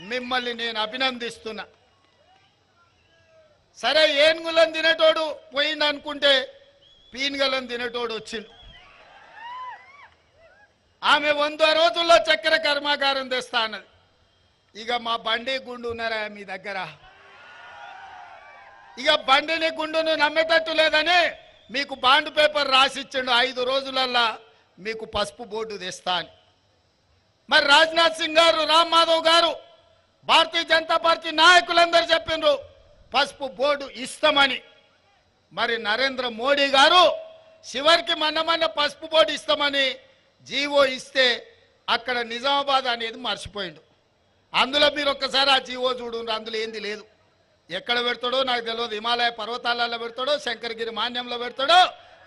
మిమ్మల్ని నేను అభినందిస్తున్నా. సరే ఏనుగులను తినేటోడు పోయింది అనుకుంటే పీనుగలను తినేటోడు వచ్చిండు. ఆమె వంద రోజుల్లో చక్కెర కర్మాగారం తెస్తా అన్నది. ఇక మా బండి గుండు ఉన్నారా మీ దగ్గర? ఇక బండిని గుండును నమ్మేటట్టు లేదని మీకు బాండ్ పేపర్ రాసిచ్చిండు. ఐదు రోజులల్లా మీకు పసుపు బోర్డు తెస్తా అని. మరి రాజ్నాథ్ సింగ్ గారు రామ్ మాధవ్ గారు భారతీయ జనతా పార్టీ నాయకులందరూ చెప్పిండ్రు పసుపు బోర్డు ఇస్తామని. మరి నరేంద్ర మోడీ గారు చివరికి మన్నమన్న పసుపు బోర్డు ఇస్తామని జీవో ఇస్తే అక్కడ నిజామాబాద్ అనేది మర్చిపోయిండు. అందులో మీరు ఒక్కసారి ఆ జీవో చూడండి అందులో ఏంది లేదు. ఎక్కడ పెడతాడో నాకు తెలియదు హిమాలయ పర్వతాలలో పెడతాడో శంకరగిరి మాన్యంలో పెడతాడో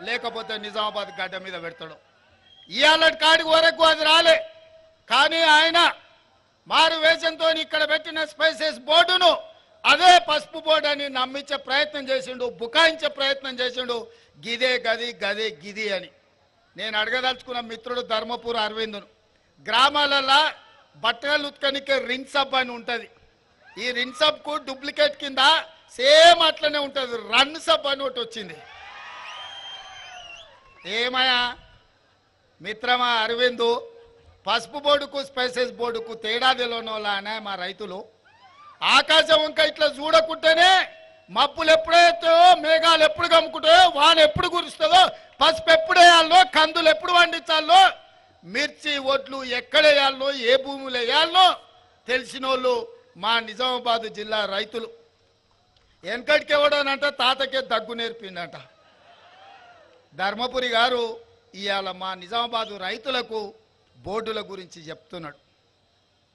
లేకపోతే నిజామాబాద్ గడ్డ మీద పెడతాడో. ఇవాళ కాడికి వరకు అది రాలే. కానీ ఆయన మారు వేషంతో ఇక్కడ పెట్టిన స్పైసెస్ బోర్డును అదే పసుపు బోర్డు అని నమ్మించే ప్రయత్నం చేసిండు బుకాయించే ప్రయత్నం చేసిండు. గిదే గది గదే గిది అని. నేను అడగదలుచుకున్న మిత్రుడు ధర్మపూర్ అరవిందును. గ్రామాలలో బట్టలు ఉత్కనికే రిన్సబ్ అని ఉంటుంది. ఈ రిన్సబ్కు డూప్లికేట్ కింద సేమ్ అట్లనే ఉంటుంది. రన్ సబ్ అని ఒకటి వచ్చింది. ఏమయ్యా? మిత్రమా అరవిందు? పసుపు బోర్డుకు స్పైసెస్ బోర్డుకు తేడా తెలియనోళ్ళనే మా రైతులు. ఆకాశం ఇంకా ఇట్లా చూడకుంటేనే మబ్బులు ఎప్పుడైతే మేఘాలు ఎప్పుడు కమ్ముకుంటాయో వాన ఎప్పుడు కురుస్తుందో పసుపు ఎప్పుడు వేయాలో కందులు ఎప్పుడు పండించాలో మిర్చి ఒడ్లు ఎక్కడ వేయాలో ఏ భూములు వేయాలో తెలిసిన వాళ్ళు మా నిజామాబాద్ జిల్లా రైతులు. వెనకటికి ఎవడనంటే తాతకే దగ్గు నేర్పిండట. ధర్మపురి గారు ఇవాళ మా నిజామాబాదు రైతులకు బోర్డుల గురించి చెప్తున్నాడు.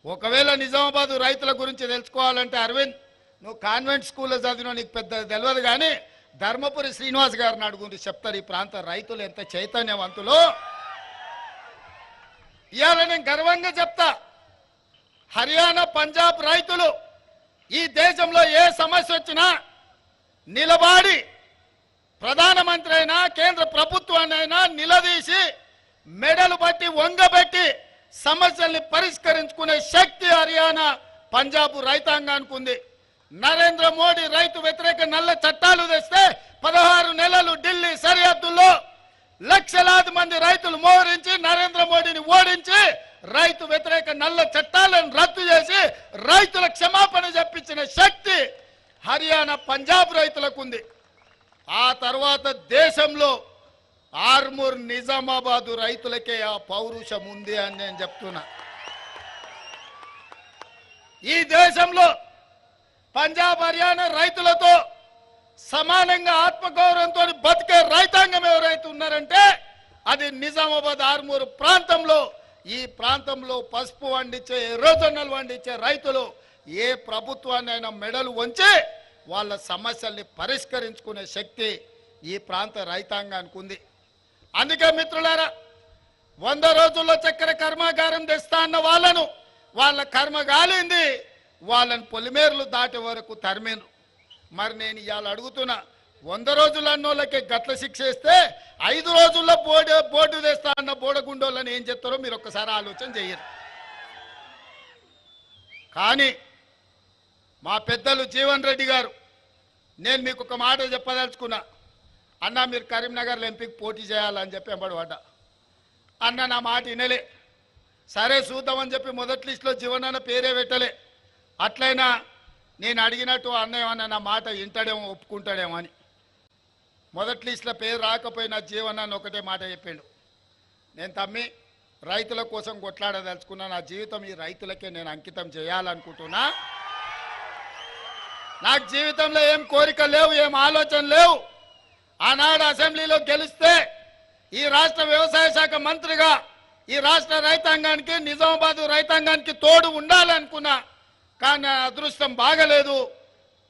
ఒకవేళ నిజామాబాద్ రైతుల గురించి తెలుసుకోవాలంటే అరవింద్ నువ్వు కాన్వెంట్ స్కూల్లో చదివినా నీకు పెద్ద తెలియదు కానీ ధర్మపురి శ్రీనివాస్ గారిని అడుగుండి చెప్తారు ఈ ప్రాంత రైతులు ఎంత చైతన్యవంతులు. ఇవాళ నేను గర్వంగా చెప్తా. హర్యానా పంజాబ్ రైతులు ఈ దేశంలో ఏ సమస్య వచ్చినా నిలబాడి ప్రధానమంత్రి అయినా కేంద్ర ప్రభుత్వాన్ని అయినా నిలదీసి మెడలు బట్టి వంగబెట్టి సమస్యల్ని పరిష్కరించుకునే శక్తి హర్యానా పంజాబ్ రైతాంగానికి ఉంది. నరేంద్ర మోడీ రైతు వ్యతిరేక నల్ల చట్టాలు తెస్తే పదహారు నెలలు ఢిల్లీ సరిహద్దుల్లో లక్షలాది మంది రైతులు మోహరించి నరేంద్ర మోడీని ఓడించి రైతు వ్యతిరేక నల్ల చట్టాలను రద్దు చేసి రైతుల క్షమాపణ చెప్పించిన శక్తి హర్యానా పంజాబ్ రైతులకు ఉంది. ఆ తర్వాత దేశంలో ఆర్మూర్ నిజామాబాదు రైతులకే ఆ పౌరుషం ఉంది అని నేను చెప్తున్నా. ఈ దేశంలో పంజాబ్ హర్యానా రైతులతో సమానంగా ఆత్మగౌరవంతో బతికే రైతాంగం ఎవరైతే ఉన్నారంటే అది నిజామాబాద్ ఆర్మూరు ప్రాంతంలో ఈ ప్రాంతంలో పసుపు వండించే ఎర్రజొన్నలు వండించే రైతులు ఏ ప్రభుత్వాన్నైనా మెడలు వంచి వాళ్ళ సమస్యల్ని పరిష్కరించుకునే శక్తి ఈ ప్రాంత రైతాంగానికి ఉంది. అందుకే మిత్రులారా వంద రోజుల్లో చక్కెర కర్మాగారం తెస్తా అన్న వాళ్ళను వాళ్ళ కర్మ గాలింది వాళ్ళని పొలిమేర్లు దాటే వరకు తరిమేను మరి నేను ఇవాళ అడుగుతున్నా వంద రోజులు అన్నోళ్ళకి గట్ల శిక్ష ఇస్తే ఐదు రోజుల్లో బోర్డు బోర్డు తెస్తా అన్న బోడగుండోళ్ళని ఏం చెప్తారో మీరు ఒక్కసారి ఆలోచన చేయరు కానీ మా పెద్దలు జీవన్ రెడ్డి గారు నేను మీకు ఒక మాట చెప్పదలుచుకున్నా. అన్న మీరు కరీంనగర్లో ఎంపీకి పోటీ చేయాలని చెప్పి ఎంబడబడ్డా అన్న నా మాట వినలే. సరే చూద్దామని చెప్పి మొదటి లిస్టులో జీవనన్న పేరే పెట్టలే. అట్లయినా నేను అడిగినట్టు అన్న ఏమన్నా నా మాట వింటాడేమో ఒప్పుకుంటాడేమో అని. మొదటి లిస్టులో పేరు రాకపోయినా జీవన్ ఒకటే మాట చెప్పిండు. నేను తమ్మి రైతుల కోసం కొట్లాడదలుచుకున్నా. నా జీవితం ఈ రైతులకే నేను అంకితం చేయాలనుకుంటున్నా. నాకు జీవితంలో ఏం కోరిక లేవు ఏం ఆలోచన లేవు. ఆనాడు అసెంబ్లీలో గెలిస్తే ఈ రాష్ట్ర వ్యవసాయ శాఖ మంత్రిగా ఈ రాష్ట్ర రైతాంగానికి నిజామాబాద్ రైతాంగానికి తోడు ఉండాలనుకున్నా కానీ నా అదృష్టం బాగలేదు.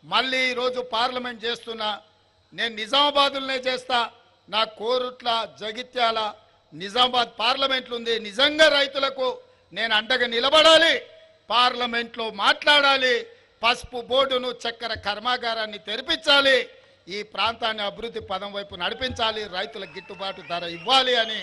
మళ్ళీ ఈరోజు పార్లమెంట్ చేస్తున్నా నేను నిజామాబాదులనే చేస్తా నా కోరుట్ల జగిత్యాల నిజామాబాద్ పార్లమెంట్లు ఉంది నిజంగా రైతులకు నేను అండగా నిలబడాలి పార్లమెంట్లో మాట్లాడాలి పసుపు బోర్డును చక్కెర కర్మాగారాన్ని తెరిపించాలి ఈ ప్రాంతాన్ని అభివృద్ధి పదం వైపు నడిపించాలి రైతులకు గిట్టుబాటు ధర ఇవ్వాలి అని